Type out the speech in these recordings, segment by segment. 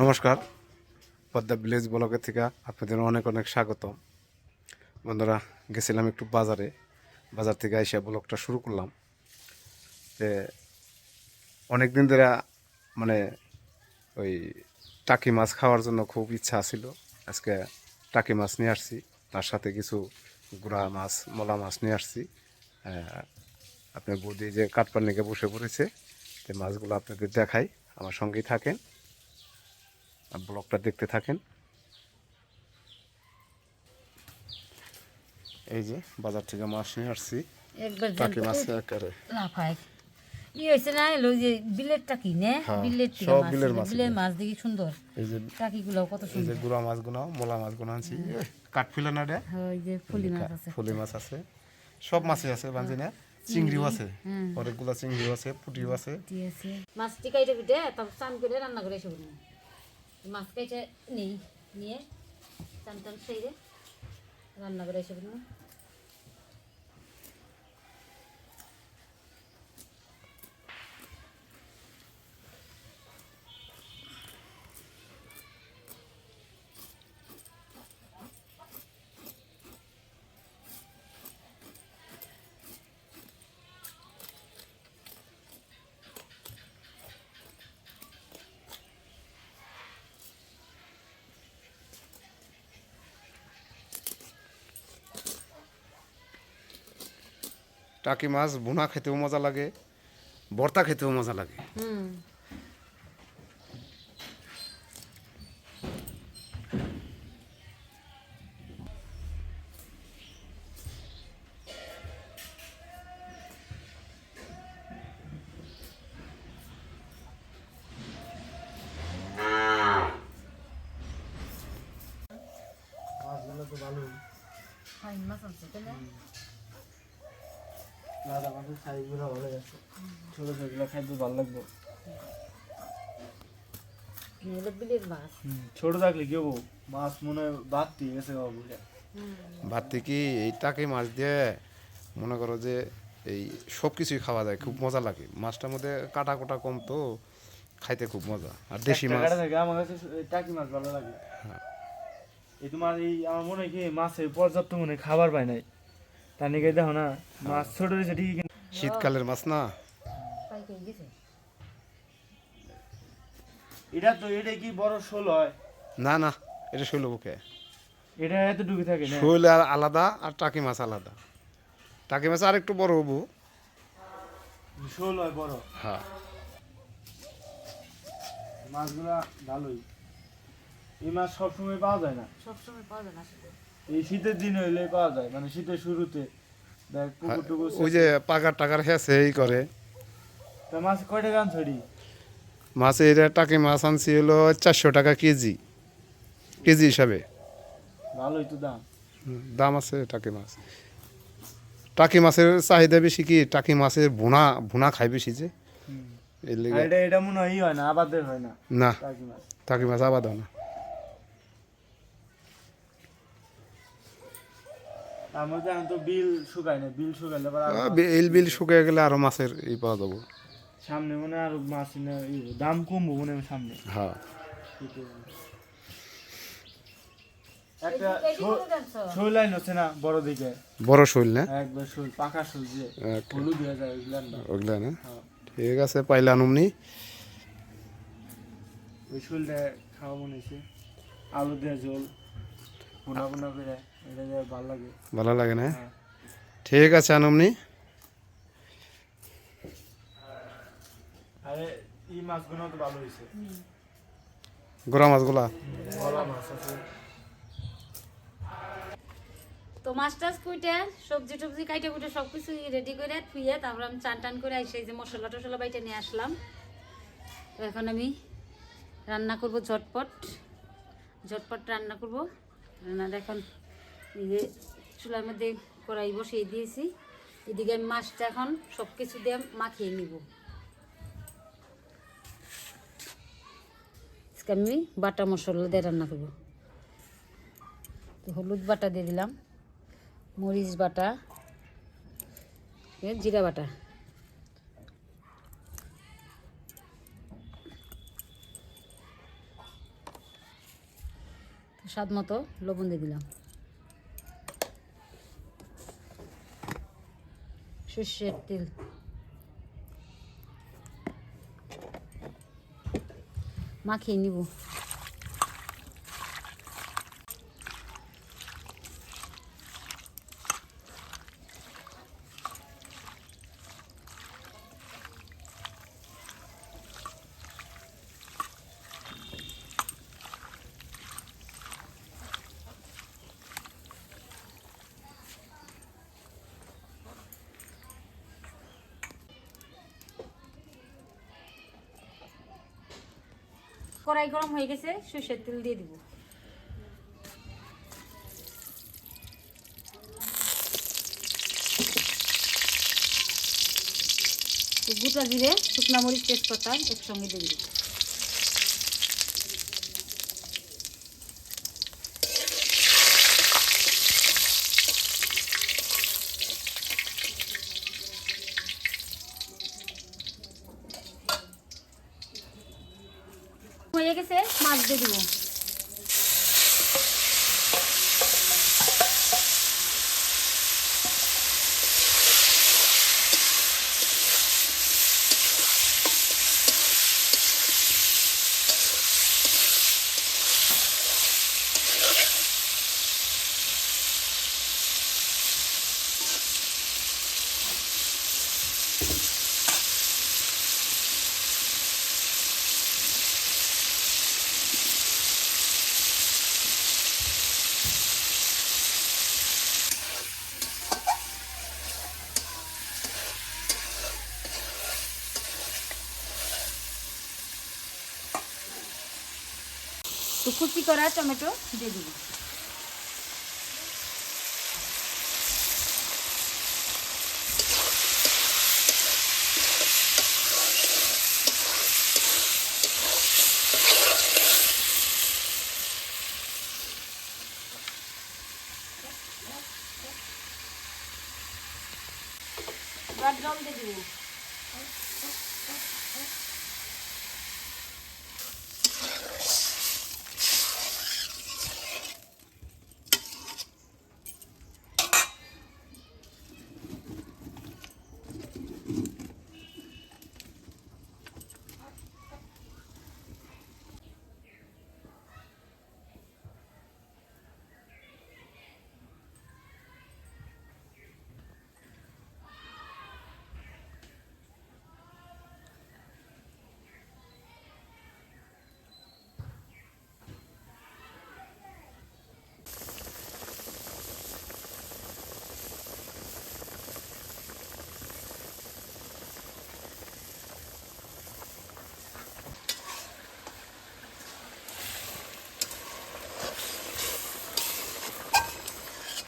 নমস্কার। পদ্মা ভিলেজ ব্লকের থেকে আপনাদের অনেক অনেক স্বাগত। বন্ধুরা, গেছিলাম একটু বাজারে। বাজার থেকে এসে ব্লগটা শুরু করলাম। যে অনেক দিন ধরে মানে ওই টাকি মাছ খাওয়ার জন্য খুব ইচ্ছা ছিল আজকে টাকি মাছ নিয়ে আসছি। তার সাথে কিছু গুড়া মাছ, মলা মাছ নিয়ে আসছি। আপনার বৌদি যে কাঠপান্নিকে বসে পড়েছে মাছগুলো আপনাদের দেখাই। আমার সঙ্গেই থাকেন। ব্লগটা দেখতে থাকেন। এই যে বাজার থেকে মাছ নিয়ে আসছি। একবার টাকি মাছ লাফায় ই হয়েছে না এলো যে হ্যাঁ, বিলের সব মাছ বিলের মাছ বিলের মাছ দেখি সুন্দর। এই যে টাকিগুলো কত এই যে সুন্দর। গুড়া মাছগুলো মোলা মাছগুলো আনছি। কাঠফিলা না রে? হ্যাঁ, ওই যে ফুলি মাছ আছে। ফুলি মাছ আছে। সব মাছই আছে বাঞ্জি না? চিংড়িও আছে। অনেকগুলো চিংড়িও আছে পুটিও আছে। তারপর চান করে রান্না করে এসে মাছ কাইটা নিই নিয়ে চান টান সেরে রান্না করে এসে টাকি মাছ ভুনা খেতেও মজা লাগে ভর্তা খেতেও মজা লাগে। মাছগুলো তো ফাইন মাছ আছে তাহলে লাদা মাছের সাইজগুলো ভালো আছে ছোটো ছোটগুলো খাইতে ভালো লাগবে। হলো বিলের মাছ। ছোট থাকলে কি হব? মাছ মনে হয় গেছে বাবা ভাত মাছ দিয়ে মনে করো যে এই সব কিছুই খাওয়া যায় খুব মজা লাগে। মাছটার মধ্যে কাটা কোটা কম তো খাইতে খুব মজা। আর দেশি মাছ। থাকে আমার কাছে টাকি মাছ ভালো লাগে। এই তোমার এই আমার মনে হয় কি মাছের পর্যাপ্ত মনে হয় খাবার পায় নাই। তার নিকে দেখো না মাছ ছোট রয়েছে ঠিকই কিন্তু। শীতকালের মাছ না? এটা তো এটা কি বড় শোল হয়? না না এটা শৈল বুকে। এটা এতটুকু থাকে না? শৈল আর আলাদা আর টাকি মাছ আলাদা। টাকি মাছ আর একটু বড় হব। শোল হয় বড়। হ্যাঁ। মাছগুলা ভালোই। এই মাছ সবসময় পাওয়া যায় না? সবসময় পাওয়া যায় না এই শীতের দিন হইলে পাওয়া যায় মানে শীতের শুরুতে। দেখ পুকুর টুকুর ওই যে পাকার টাকার হেসে এই করে। তা মাছ কয় টাকা রে? মাছে এটা টাকি মাছ আনছি হলো চারশো টাকা কেজি। কেজি হিসাবে। ভালোই তো দাম। দাম আছে টাকি মাছ। টাকি মাছের চাহিদা বেশি কি? টাকি মাছের ভুনা ভুনা খাই বেশি যে। এটা এটা মনে হয় হয় না আবাদের হয় না। না টাকি মাছ। টাকি মাছ আবাদ হয় না তার মধ্যে এখন তো বিল শুকায় না বিল শুকাইলে বিল শুকিয়ে গেলে আরও মাছের ই পাওয়া যাব। সামনে মনে আরও মাছ না দাম কমবো মনে সামনে। হ্যাঁ। একটা? শোল লাইন হচ্ছে না বড় দিকে। বড় শৈল না? একবার শোল পাকা শোল যে। হলুদ হয়ে যায় না। ওগুলা না? হ্যাঁ। ঠিক আছে পাইলে আনুমনি ওই শোলটা খাওয়া মনে হয়েছে আলু দিয়ে ঝোল পোনা পোনা করে। ভালো লাগে। না? হ্যাঁ। ঠিক আছে আনুমনি। আরে এই মাছগুলো তো গোড়া মাছগুলা? তো মাছ টাছ কুইটে সবজি টবজি কাইটে কুইটে সব কিছু রেডি করে থুয়ে তারপর আমি চান টান করে এসে এই যে মশলা টশলা বাইটে নিয়ে আসলাম। তো এখন আমি রান্না করব ঝটপট। ঝটপট রান্না করব। রান্নাটা এখন যে চুলার মধ্যে কড়াই বসিয়ে দিয়েছি। এদিকে আমি মাছটা এখন সব কিছু দিয়ে মাখিয়ে নিব। আজকে আমি বাটা মশলা দিয়ে রান্না করব। হলুদ বাটা দিয়ে দিলাম, মরিচ বাটা জিরা বাটা। স্বাদ মতো লবণ দিয়ে দিলাম। সর্ষের তেল মাখিয়ে নিব কড়াই গরম হয়ে গেছে, সর্ষের তেল দিয়ে দিব। গুটা জিরে, শুকনা মরিচ, তেজপাতা একসঙ্গে দিয়ে দিব হয়ে গেছে মাছ দিয়ে দিব। তো কুচি করা টমেটো দিয়ে দিব এবার জল দিয়ে দিব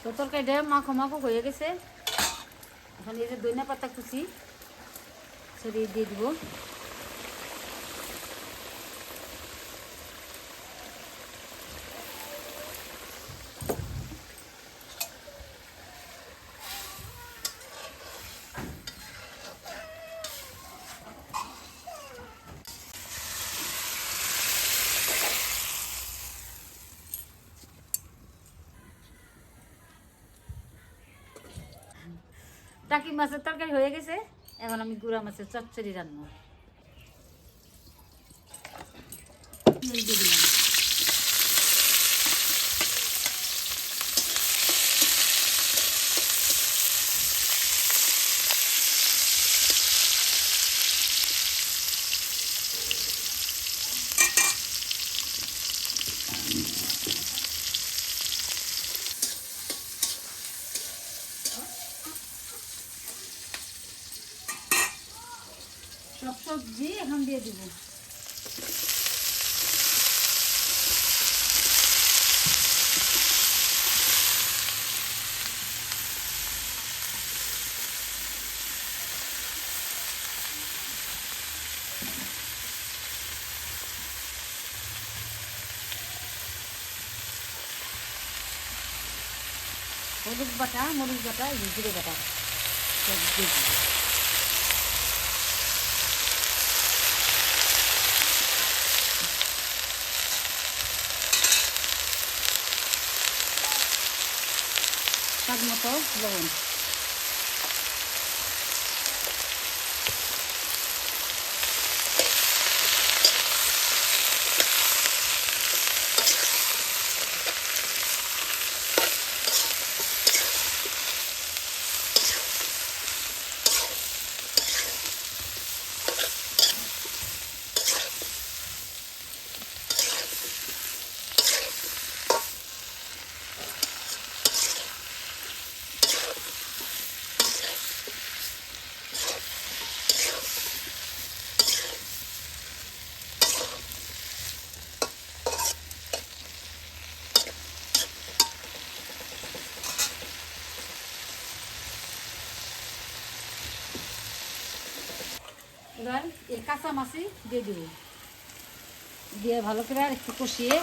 তো তরকারিটা মাখো মাখো হয়ে গেছে। এখন এই যে দইনা পাতা কুচি সরিয়ে দিয়ে দিব। টাকি মাছের তরকারি হয়ে গেছে। এখন আমি গুড়া মাছের চচ্চড়ি রান্না তেল দিয়ে দিলাম সব সবজি এখন দিয়ে দিব হলুদ বাটা মরিচ বাটা এই যে জিরে বাটা সব দিয়ে স্বাদ মতো লবণ। এবার এই কাঁচা মাছই দিয়ে দিব। দিয়ে ভালো করে আর একটু কষিয়ে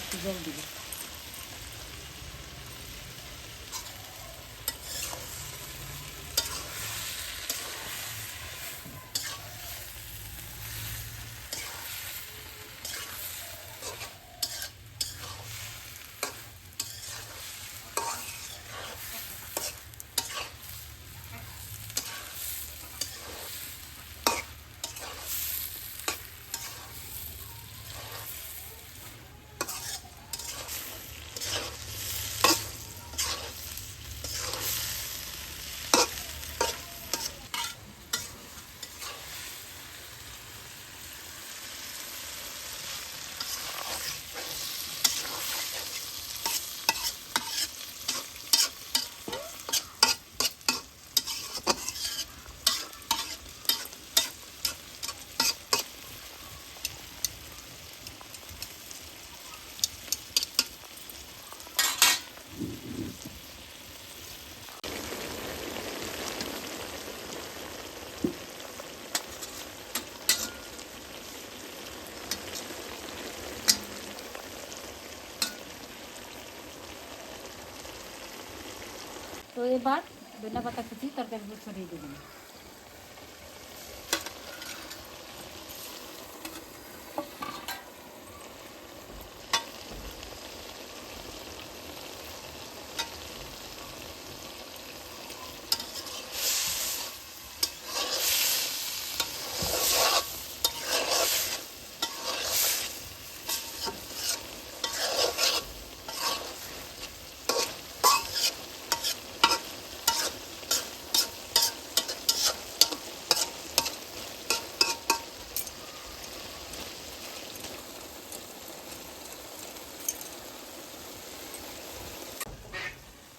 একটু জল দিব। এবার ধনিয়া পাতা কুচি তরকারি ছড়িয়ে দেবেন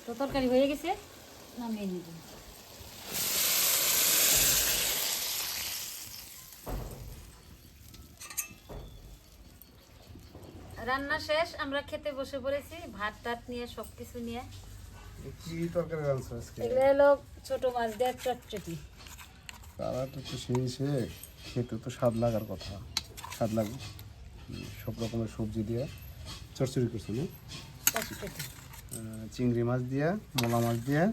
তো তরকারি হয়ে গেছে নামিয়ে নিব। রান্না শেষ আমরা খেতে বসে পড়েছি ভাত টাত নিয়ে সব কিছু নিয়ে। কি তরকারি রাঁধছো আজকে? এগুলো হলো ছোট মাছ দিয়ে চটচটি। তারা তো সেই সে খেতে তো স্বাদ লাগার কথা। স্বাদ লাগবে সব রকমের সবজি দিয়ে চচ্চড়ি করছ না? চটচটি। চিংড়ি মাছ দিয়ে মোলা মাছ দিয়ে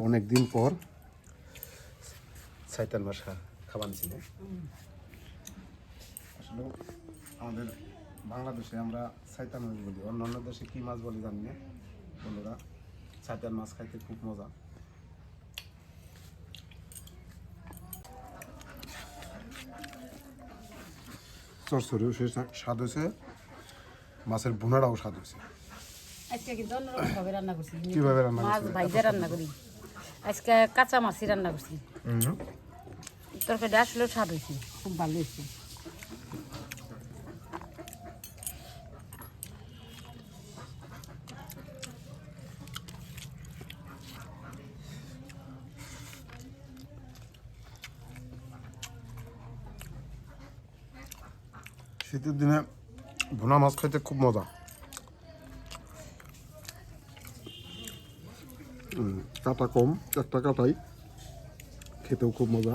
অনেক দিন পর সাইতান মাছ খা- খাবার না আসলে আমাদের বাংলাদেশে আমরা সাইতান মাছ বলি। অন্য অন্য দেশে কী মাছ বলি জানি না। বন্ধুরা সাইতান মাছ খাইতে খুব মজা। চরচরিও সে স্বাদ হয়েছে মাছের বোনাটাও স্বাদ হয়েছে। রান্না কীভাবে মাছ ভাইজা রান্না করি। আজকে কাঁচা মাছই রান্না করছি। তরকারিটা আসলেও স্বাদ হয়েছে খুব ভালো হয়েছে। শীতের দিনে ভুনা মাছ খাইতে খুব মজা। কাটা কম একটা কাটাই। খেতেও খুব মজা।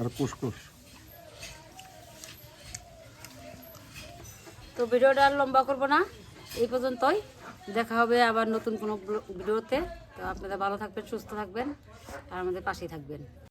আর কুসকুস। তো ভিডিওটা আর লম্বা করব না। এই পর্যন্তই। দেখা হবে আবার নতুন কোনো ভিডিওতে। তো আপনারা ভালো থাকবেন, সুস্থ থাকবেন, আর আমাদের পাশেই থাকবেন।